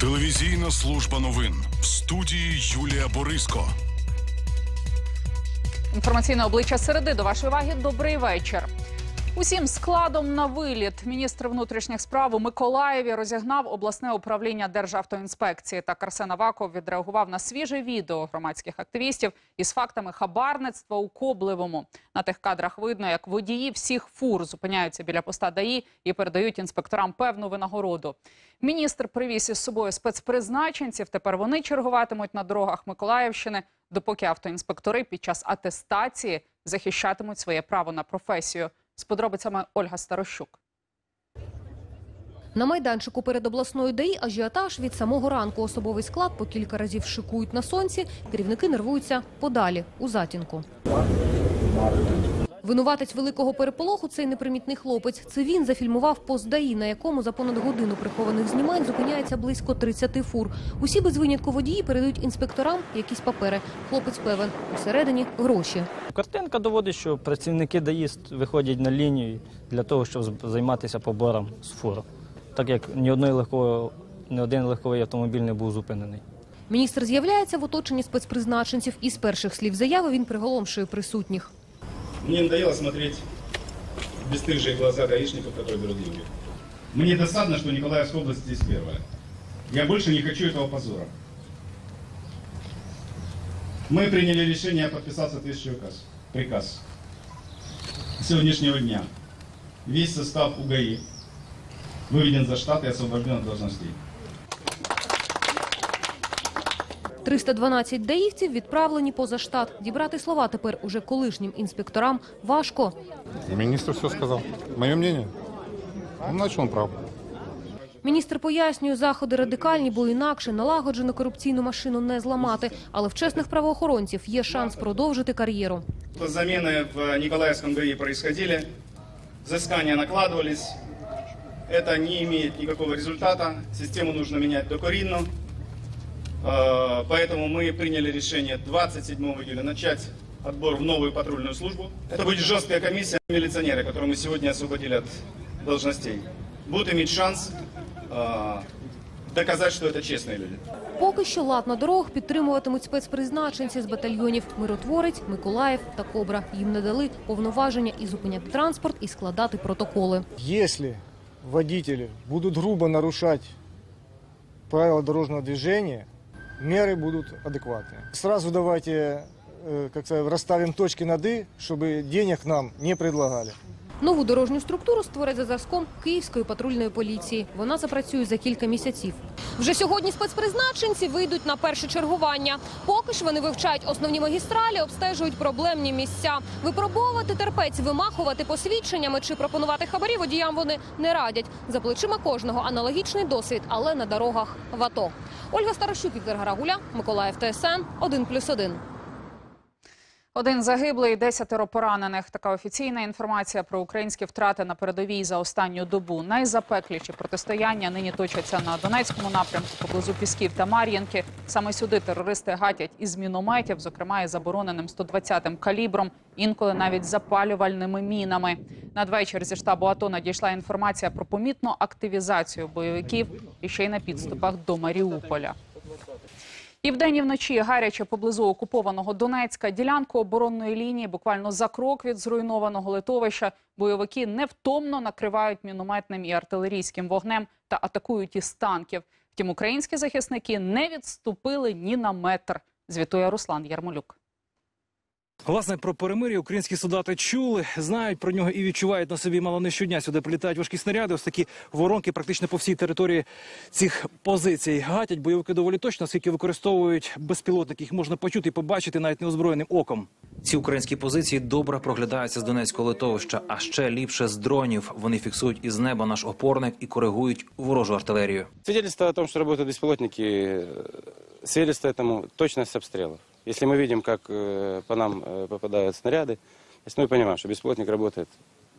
Телевізійна служба новин в студії Юлія Бориско. Інформаційне обличчя середи до вашої уваги. Добрий вечір. Усім складом на виліт міністр внутрішніх справ у Миколаєві розігнав обласне управління Державтоінспекції. Так Арсен Аваков відреагував на свіже відео громадських активістів із фактами хабарництва у Коблевому. На тих кадрах видно, як водії всіх фур зупиняються біля поста ДАІ і передають інспекторам певну винагороду. Міністр привіз із собою спецпризначенців. Тепер вони чергуватимуть на дорогах Миколаївщини, допоки автоінспектори під час атестації захищатимуть своє право на професію. З подробицями Ольга Старощук. На майданчику перед обласною ДАІ ажіотаж від самого ранку. Особовий склад по кілька разів шикують на сонці. Керівники нервуються подалі, у затінку. Винуватець великого переполоху – цей непримітний хлопець. Це він зафільмував пост ДАІ, на якому за понад годину прихованих знімань зупиняється близько 30 фур. Усі без винятку водії передають інспекторам якісь папери. Хлопець певен, усередині – гроші. Картинка доводить, що працівники ДАІ виходять на лінію для того, щоб займатися побором з фур. Так як ні, одної легкової, ні один легковий автомобіль не був зупинений. Міністр з'являється в оточенні спецпризначенців. І з перших слів заяви він приголомшує присутніх. Мне надоело смотреть бесстыжие глаза гаишников, которые берут деньги. Мне досадно, что Николаевская область здесь первая. Я больше не хочу этого позора. Мы приняли решение подписать соответствующий указ, приказ. С сегодняшнего дня весь состав УГАИ выведен за штат и освобожден от должностей. 312 даївців відправлені поза штат. Дібрати слова тепер уже колишнім інспекторам важко. Министр все сказал. Мое мнение? Ну, Значит, он прав. Міністр пояснює, заходи радикальні, бо інакше налагоджену корупційну машину не зламати. Але в чесних правоохоронців є шанс продовжити кар'єру. Замены в Николаевском ГАИ происходили, взыскания накладывались. Это не имеет никакого результата. Систему нужно менять докоринно. Э, Поэтому мы приняли решение 27 июля начать отбор в новую патрульную службу. Это будет жесткая комиссия милиционеры, которую мы сегодня освободили от должностей. Будут иметь шанс э, доказать, что это честные люди. Поки що лад на дорогах підтримуватимуть спецпризначенці з батальйонів Миротворець, Миколаїв та Кобра. Їм не дали повноваження і зупиняти транспорт, і складати протоколи. Если водители будут грубо нарушать правила дорожного движения, меры будут адекватные. Сразу давайте э, как сказать, расставим точки над «и», чтобы денег нам не предлагали. Нову дорожню структуру створять за зразком Київської патрульної поліції. Вона запрацює за кілька місяців. Вже сьогодні спецпризначенці вийдуть на перше чергування. Поки ж вони вивчають основні магістралі, обстежують проблемні місця. Випробовувати терпець, вимахувати посвідченнями чи пропонувати хабарі водіям вони не радять. За плечима кожного аналогічний досвід, але на дорогах в АТО. Ольга Старощук, Віктор Гарагуля, Миколаїв ТСН 1+,1. Один загиблий, десятеро поранених. Така офіційна інформація про українські втрати на передовій за останню добу. Найзапекліші протистояння нині точаться на Донецькому напрямку поблизу Пісків та Мар'їнки. Саме сюди терористи гатять із мінометів, зокрема із забороненим 120-м калібром, інколи навіть запалювальними мінами. Надвечір зі штабу АТО надійшла інформація про помітну активізацію бойовиків і ще й на підступах до Маріуполя. І вдень і вночі гаряче поблизу окупованого Донецька ділянку оборонної лінії буквально за крок від зруйнованого литовища бойовики невтомно накривають мінометним і артилерійським вогнем та атакують із танків. Втім, українські захисники не відступили ні на метр. Звітує Руслан Ярмолюк. Власне, про перемир'я українські солдати чули, знають про нього і відчувають на собі мало не щодня. Сюди прилітають важкі снаряди. Ось такі воронки практично по всій території цих позицій. Гатять бойовики доволі точно, оскільки використовують безпілотники. Їх можна почути і побачити навіть неозброєним оком. Ці українські позиції добре проглядаються з Донецького литовища, а ще ліпше з дронів. Вони фіксують із неба наш опорник і коригують ворожу артилерію. Свидетельство о том, что работают беспилотники, э, свидетельство этому точность обстрелов. Если мы видим, как э, по нам э, попадают снаряды, если мы понимаем, что беспилотник работает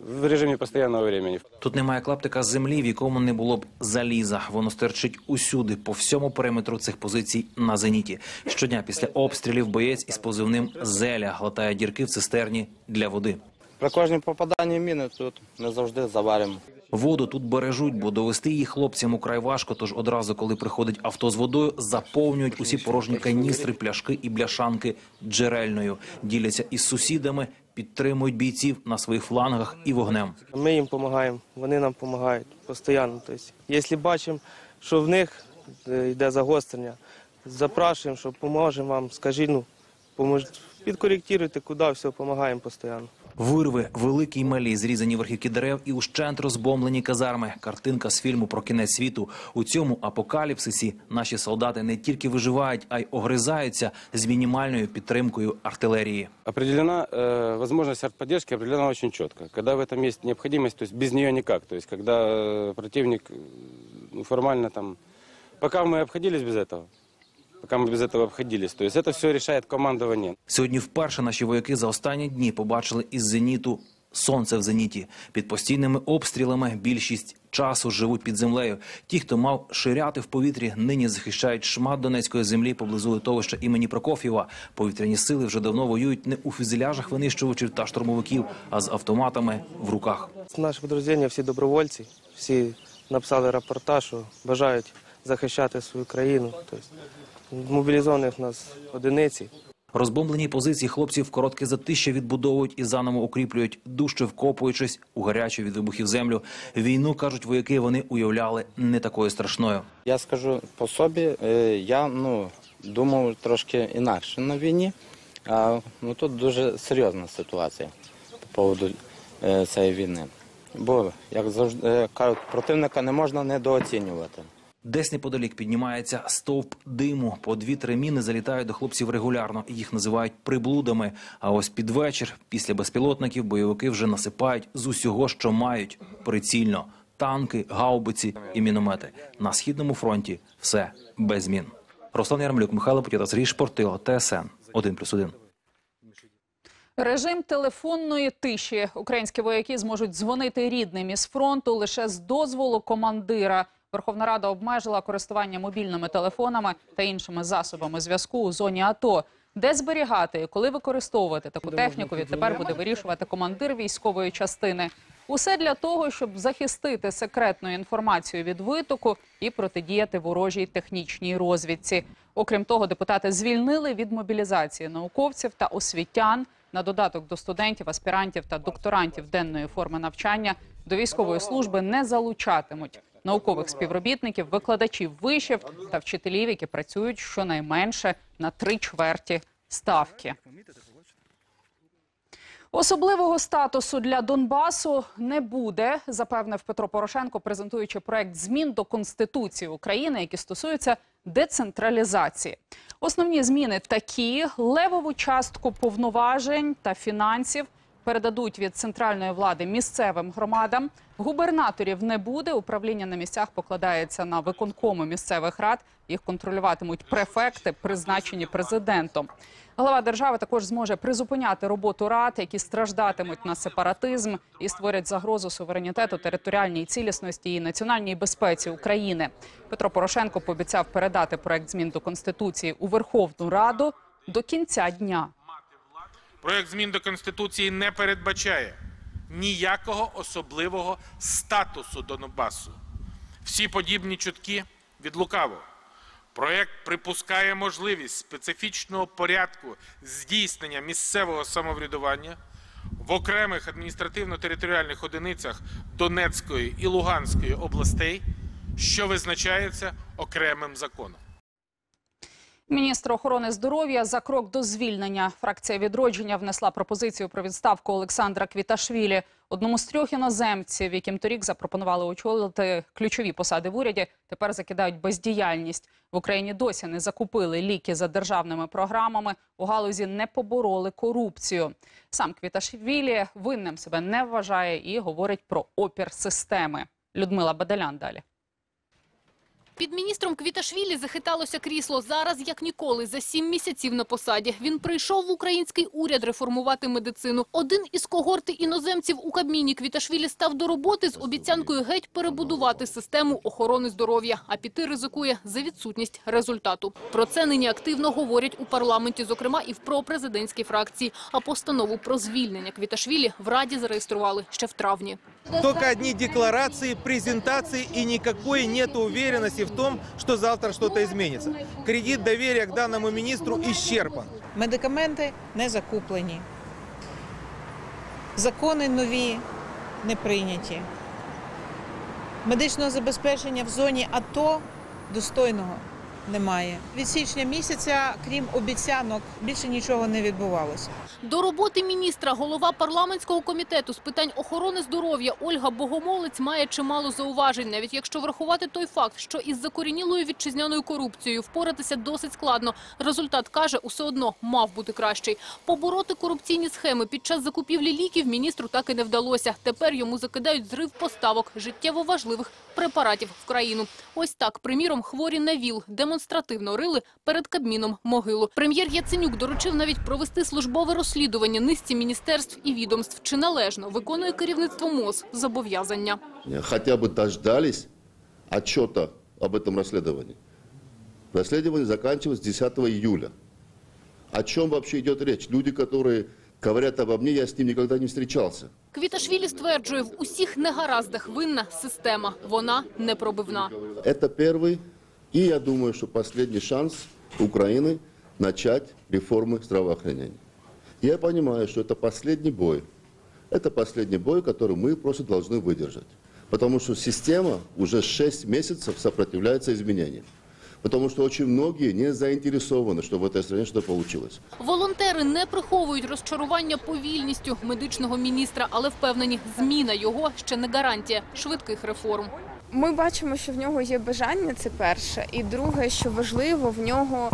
в режиме постоянного времени. Тут немає клаптика землі, в якому не було б заліза. Воно стерчить усюди, по всьому периметру цих позицій на зеніті. Щодня після обстрілів боєць із позивним Зеля глотає дірки в цистерні для води. При кожному попаданні міни тут ми завжди заваримо. Воду тут бережуть, бо довести її хлопцям украй важко. Тож одразу, коли приходить авто з водою, заповнюють усі порожні каністри, пляшки і бляшанки джерельною. Діляться із сусідами, підтримують бійців на своїх флангах і вогнем. Ми їм допомагаємо, вони нам допомагають постійно. Тобто, якщо бачимо, що в них е, йде загострення, запрошуємо, що поможемо вам, скажіть, ну, помож... підкоректуйте, куди, все, допомагаємо постійно. Вирви, великі й малі, зрізані верхівки дерев і ущент розбомблені казарми. Картинка з фільму про кінець світу. У цьому апокаліпсисі наші солдати не тільки виживають, а й огризаються з мінімальною підтримкою артилерії. Определена э, возможность артподдержки определена очень четко. Когда в этом есть необходимость, то есть без нее никак. То есть когда э, противник э, ну, формально там... Пока мы обходились без этого, пока мы без этого обходились, то есть это все решает командование. Сьогодні вперше наші вояки за останні дні побачили із зеніту сонце в зеніті. Під постійними обстрілами більшість часу живуть під землею. Ті, хто мав ширяти в повітрі, нині захищають шмат донецької землі поблизу литовища імені Прокоф'єва. Повітряні сили вже давно воюють не у фюзеляжах винищувачів та штурмовиків, а з автоматами в руках. Наше підрозділення всі добровольці, всі написали рапорта, що бажають захищати свою країну. Тобто, мобілізованих нас одиниці. Розбомблені позиції хлопців коротке затища відбудовують і заново укріплюють, дужче вкопуючись у гарячу від вибухів землю. Війну кажуть вояки, вони уявляли не такою страшною. Я скажу по собі, е, я ну, думав трошки інакше на війні. А, ну, тут дуже серйозна ситуація по поводу е, цієї війни. Бо, як завжди е, кажуть, противника не можна недооцінювати. Десь неподалік піднімається стовп диму. По дві-три міни залітають до хлопців регулярно. Їх називають приблудами. А ось під вечір, після безпілотників, бойовики вже насипають з усього, що мають прицільно: танки, гаубиці і міномети. На східному фронті все без змін. Руслан Ярмолюк, Михайло Путєта, Сергій Шпортило, ТСН 1+,1. Режим телефонної тиші. Українські вояки зможуть дзвонити рідним із фронту лише з дозволу командира. Верховна Рада обмежила користування мобільними телефонами та іншими засобами зв'язку у зоні АТО. Де зберігати і коли використовувати таку техніку, відтепер буде вирішувати командир військової частини. Усе для того, щоб захистити секретну інформацію від витоку і протидіяти ворожій технічній розвідці. Окрім того, депутати звільнили від мобілізації науковців та освітян на додаток до студентів, аспірантів та докторантів денної форми навчання до військової служби не залучатимуть наукових співробітників, викладачів вишів та вчителів, які працюють щонайменше на три чверті ставки. Особливого статусу для Донбасу не буде, запевнив Петро Порошенко, презентуючи проект змін до Конституції України, які стосуються децентралізації. Основні зміни такі: левову частку повноважень та фінансів передадуть від центральної влади місцевим громадам. Губернаторів не буде. Управління на місцях покладається на виконкоми місцевих рад. Їх контролюватимуть префекти, призначені президентом. Глава держави також зможе призупиняти роботу рад, які страждатимуть на сепаратизм і створять загрозу суверенітету, територіальній цілісності і національній безпеці України. Петро Порошенко пообіцяв передати проект змін до конституції у Верховну Раду до кінця дня. Проект змін до Конституції не передбачає ніякого особливого статусу Донбасу. Всі подібні чутки від лукаво. Проект припускає можливість специфічного порядку здійснення місцевого самоврядування в окремих адміністративно-територіальних одиницях Донецької і Луганської областей, що визначається окремим законом. Міністр охорони здоров'я за крок до звільнення. Фракція відродження внесла пропозицію про відставку Олександра Квіташвілі, одному з трьох іноземців, яким торік запропонували очолити ключові посади в уряді. Тепер закидають бездіяльність. В Україні досі не закупили ліки за державними програмами. У галузі не побороли корупцію. Сам Квіташвілі винним себе не вважає і говорить про опір системи. Людмила Бадалян далі. Під міністром Квіташвілі захиталося крісло. Зараз, як ніколи, за сім місяців на посаді. Він прийшов в український уряд реформувати медицину. Один із когорти іноземців у Кабміні Квіташвілі став до роботи з обіцянкою геть перебудувати систему охорони здоров'я, а піти ризикує за відсутність результату. Про це нині активно говорять у парламенті, зокрема і в пропрезидентській фракції. А постанову про звільнення Квіташвілі в Раді зареєстрували ще в травні. Только одни декларации, презентации и никакой нет уверенности в том, что завтра что-то изменится. Кредит доверия к данному министру исчерпан. Медикаменти не закуплені. Закони нові не прийняті. Медичного забезпечення в зоні АТО достойного немає. Від січня місяця, крім обіцянок, більше нічого не відбувалося. До роботи міністра голова парламентського комітету з питань охорони здоров'я Ольга Богомолець має чимало зауважень, навіть якщо врахувати той факт, що із закорінілою вітчизняною корупцією впоратися досить складно. Результат каже, усе одно мав бути кращий. Побороти корупційні схеми під час закупівлі ліків міністру так і не вдалося. Тепер йому закидають зрив поставок життєво важливих препаратів в країну. Ось так, приміром, хворі на ВІЛ демонстративно рили перед Кабміном могилу. Прем'єр Яценюк доручив навіть провести службове розслідування низці міністерств і відомств. Чи належно виконує керівництво МОЗ зобов'язання? хотя бы дождались отчета об этом расследовании. Расследование заканчивается 10 июля. О чем вообще идет речь? Люди, которые говорят обо мне, я с ним никогда не встречался. Квіташвілі стверджує, в усіх негараздах винна система. Вона непробивна. Это первый и, я думаю, что последний шанс Украины начать реформы здравоохранения. Я понимаю, что это последний бой. Это последний бой, который мы просто должны выдержать. Потому что система уже 6 месяцев сопротивляется изменениям. Потому что очень многие не заинтересованы, чтобы в этой стране что-то получилось. Волонтери не приховують розчарування повільністю медичного міністра, але впевнені, зміна його ще не гарантія швидких реформ. Ми бачимо, що в нього є бажання, це перше. І друге, що важливо, в нього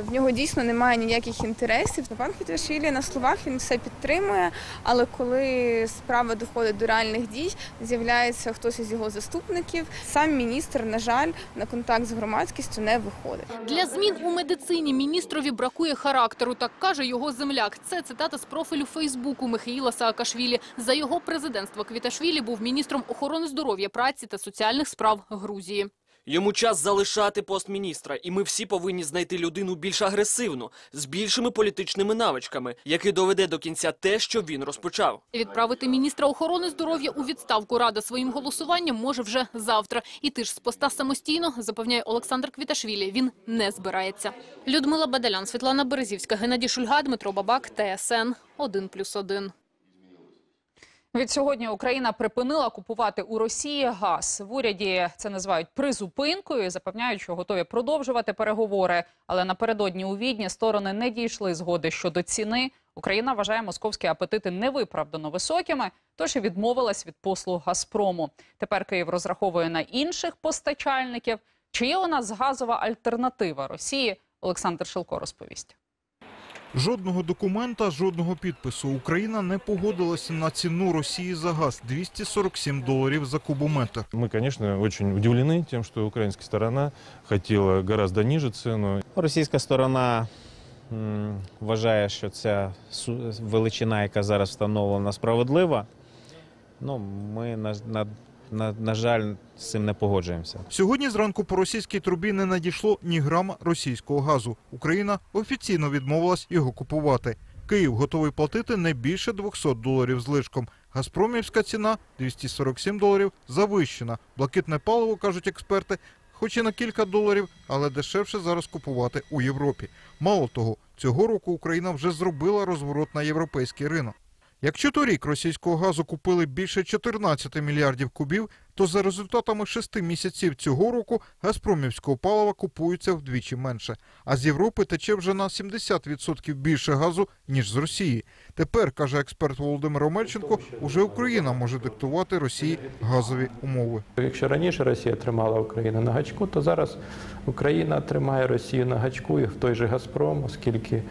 в нього дійсно немає ніяких інтересів. Пан Квіташвілі на словах він все підтримує, але коли справа доходить до реальних дій, з'являється хтось із його заступників. Сам міністр, на жаль, на контакт з громадськістю не виходить. Для змін у медицині міністрові бракує характеру, так каже його земляк. Це цитата з профілю Фейсбуку Михаїла Саакашвілі. За його президентства Квіташвілі був міністром охорони здоров'я, праці та соціальних справ Грузії. Йому час залишати пост міністра, і ми всі повинні знайти людину більш агресивну, з більшими політичними навичками, який доведе до кінця те, що він розпочав. Відправити міністра охорони здоров'я у відставку Рада своїм голосуванням може вже завтра. Іти ж з поста самостійно, запевняє Олександр Квіташвілі, він не збирається. Людмила Бадалян, Світлана Березівська, Геннадій Шульга, Дмитро Бабак, ТСН 1+,1. Від сьогодні Україна припинила купувати у Росії газ. В уряді це називають призупинкою запевняють, що готові продовжувати переговори. Але напередодні у Відні сторони не дійшли згоди щодо ціни. Україна вважає московські апетити невиправдано високими, тож і відмовилась від послуг Газпрому. Тепер Київ розраховує на інших постачальників. Чи є у нас газова альтернатива Росії? Олександр Шилко розповість. Жодного документа, жодного підпису. Україна не погодилася на ціну Росії за газ 247 доларів за кубометр. Мы, конечно, очень удивлены тем, что украинская сторона хотела гораздо ниже цену. Російська сторона вважає, що ця величина, яка зараз встановлена, справедлива. Ну, ми, на, на, на, жаль, з цим не погоджуємося. Сьогодні зранку по російській трубі не надійшло ні грама російського газу. Україна офіційно відмовилась його купувати. Київ готовий платити не більше 200 доларів з лишком. Газпромівська ціна 247 доларів завищена. Блакитне паливо, кажуть експерти, хоч і на кілька доларів, але дешевше зараз купувати у Європі. Мало того, цього року Україна вже зробила розворот на європейський ринок. Якщо торік російського газу купили більше 14 мільярдів кубів, то за результатами шести місяців цього року газпромівського палива купується вдвічі менше. А з Європи тече вже на 70% більше газу, ніж з Росії. Тепер, каже експерт Володимир Омельченко, уже Україна може диктувати Росії газові умови. Якщо раніше Росія тримала Україну на гачку, то зараз Україна тримає Росію на гачку і в той же Газпром, оскільки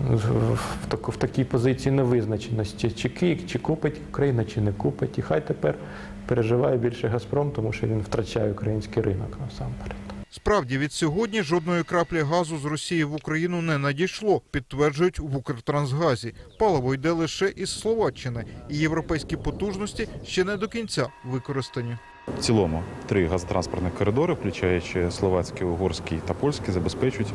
в, такій позиції невизначеності, чи Київ, чи купить Україна, чи не купить. І хай тепер переживає більше Газпром, тому що він втрачає український ринок насамперед. Справді, від сьогодні жодної краплі газу з Росії в Україну не надійшло, підтверджують в Укртрансгазі. Паливо йде лише із Словаччини, і європейські потужності ще не до кінця використані. В цілому три газотранспортних коридори, включаючи словацький, угорський та польський, забезпечують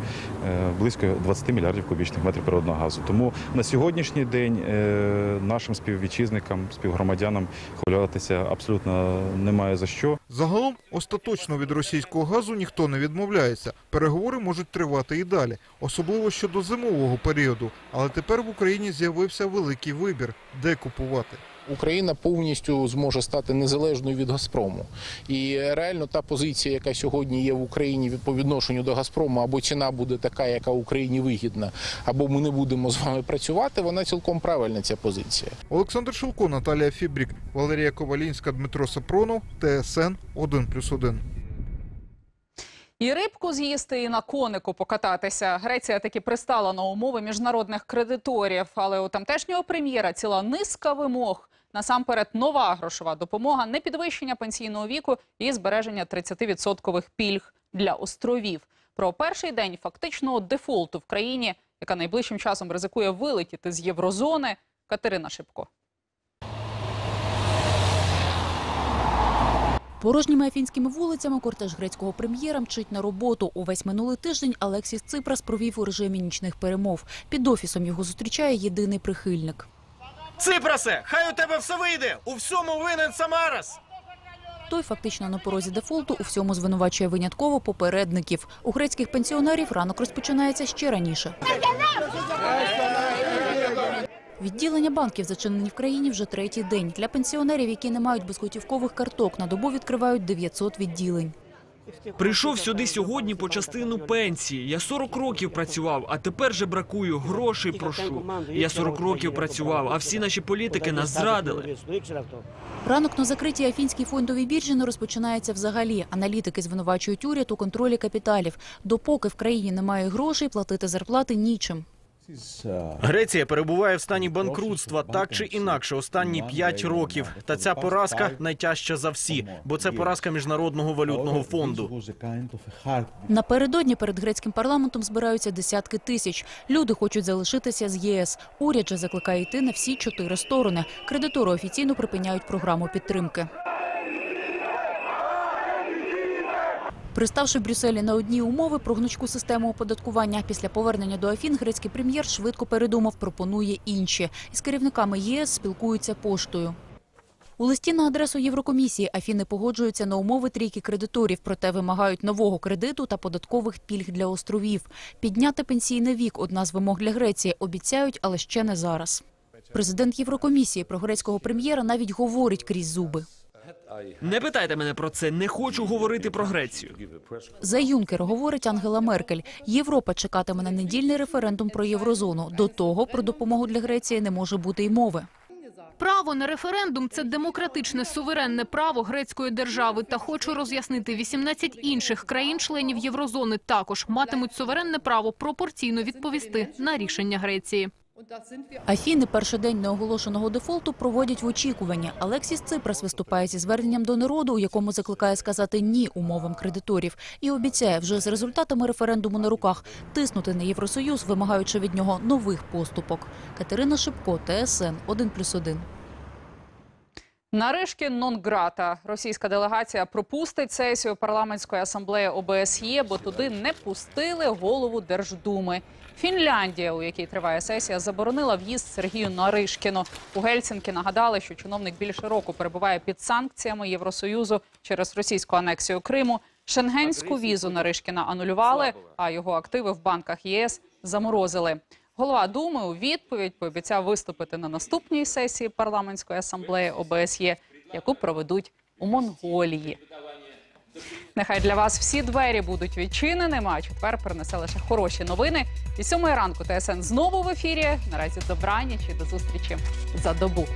е, близько 20 мільярдів кубічних метрів природного газу. Тому на сьогоднішній день е, нашим співвітчизникам, співгромадянам хвилюватися абсолютно немає за що. Загалом остаточно від російського газу ніхто не відмовляється. Переговори можуть тривати і далі, особливо щодо зимового періоду. Але тепер в Україні з'явився великий вибір, де купувати. Україна повністю зможе стати незалежною від Газпрому. І реально та позиція, яка сьогодні є в Україні по відношенню до Газпрому, або ціна буде така, яка Україні вигідна, або ми не будемо з вами працювати. Вона цілком правильна ця позиція. Олександр Шилко, Наталія Фібрік, Валерія Ковалінська, Дмитро Сапронов, ТСН 1+,1. І рибку з'їсти, і на конику покататися. Греція таки пристала на умови міжнародних кредиторів, але у тамтешнього прем'єра ціла низка вимог. Насамперед, нова грошова допомога, непідвищення пенсійного віку і збереження 30% пільг для островів. Про перший день фактичного дефолту в країні, яка найближчим часом ризикує вилетіти з єврозони, Катерина Шипко. Порожніми афінськими вулицями кортеж грецького прем'єра мчить на роботу. Увесь минулий тиждень Алексіс Ципрас провів у режимі нічних перемов. Під офісом його зустрічає єдиний прихильник. Ципрасе, хай у тебе все вийде! У всьому винен Самарас! Той фактично на порозі дефолту у всьому звинувачує винятково попередників. У грецьких пенсіонерів ранок розпочинається ще раніше. Відділення банків зачинені в країні вже третій день. Для пенсіонерів, які не мають безготівкових карток, на добу відкривають 900 відділень. Прийшов сюди сьогодні по частину пенсії. Я 40 років працював, а тепер же бракую грошей. Прошу. Я 40 років працював, а всі наші політики нас зрадили. Ранок на закритій афінській фондовій біржі не розпочинається взагалі. Аналітики звинувачують уряд у контролі капіталів. Допоки в країні немає грошей, платити зарплати нічим. Греція перебуває в стані банкрутства так чи інакше останні 5 років. Та ця поразка найтяжча за всі, бо це поразка міжнародного валютного фонду. Напередодні перед грецьким парламентом збираються десятки тисяч. Люди хочуть залишитися з ЄС. Уряд же закликає йти на всі чотири сторони. Кредитори офіційно припиняють програму підтримки. Приставши в Брюсселі на одні умови про гнучку систему оподаткування, після повернення до Афін грецький прем'єр швидко передумав, пропонує інші. Із керівниками ЄС спілкуються поштою. У листі на адресу Єврокомісії Афіни погоджуються на умови трійки кредиторів, проте вимагають нового кредиту та податкових пільг для островів. Підняти пенсійний вік – одна з вимог для Греції. Обіцяють, але ще не зараз. Президент Єврокомісії про грецького прем'єра навіть говорить крізь зуби. Не питайте мене про це. Не хочу говорити про Грецію. За Юнкер говорить Ангела Меркель. Європа чекатиме на недільний референдум про єврозону. До того про допомогу для Греції не може бути й мови. Право на референдум це демократичне суверенне право грецької держави. Та хочу роз'яснити, 18 інших країн-членів єврозони також матимуть суверенне право пропорційно відповісти на рішення Греції. Афіни перший день неоголошеного дефолту проводять в очікуванні. Алексіс Ципрас виступає зі зверненням до народу, у якому закликає сказати ні умовам кредиторів, і обіцяє вже з результатами референдуму на руках тиснути на Євросоюз, вимагаючи від нього нових поступок. Катерина Шипко, ТСН 1+,1. Наришкін нон-грата. Російська делегація пропустить сесію парламентської асамблеї ОБСЄ, бо туди не пустили голову Держдуми. Фінляндія, у якій триває сесія, заборонила в'їзд Сергію Наришкіну. У Гельсінкі нагадали, що чиновник більше року перебуває під санкціями Євросоюзу через російську анексію Криму. Шенгенську візу Наришкіна анулювали, а його активи в банках ЄС заморозили. Голова Думи у відповідь пообіцяв виступити на наступній сесії парламентської асамблеї ОБСЄ, яку проведуть у Монголії. Нехай для вас всі двері будуть відчиненими, а четвер принесе лише хороші новини. І сьомої ранку ТСН знову в ефірі. Наразі добраніч і до зустрічі за добу.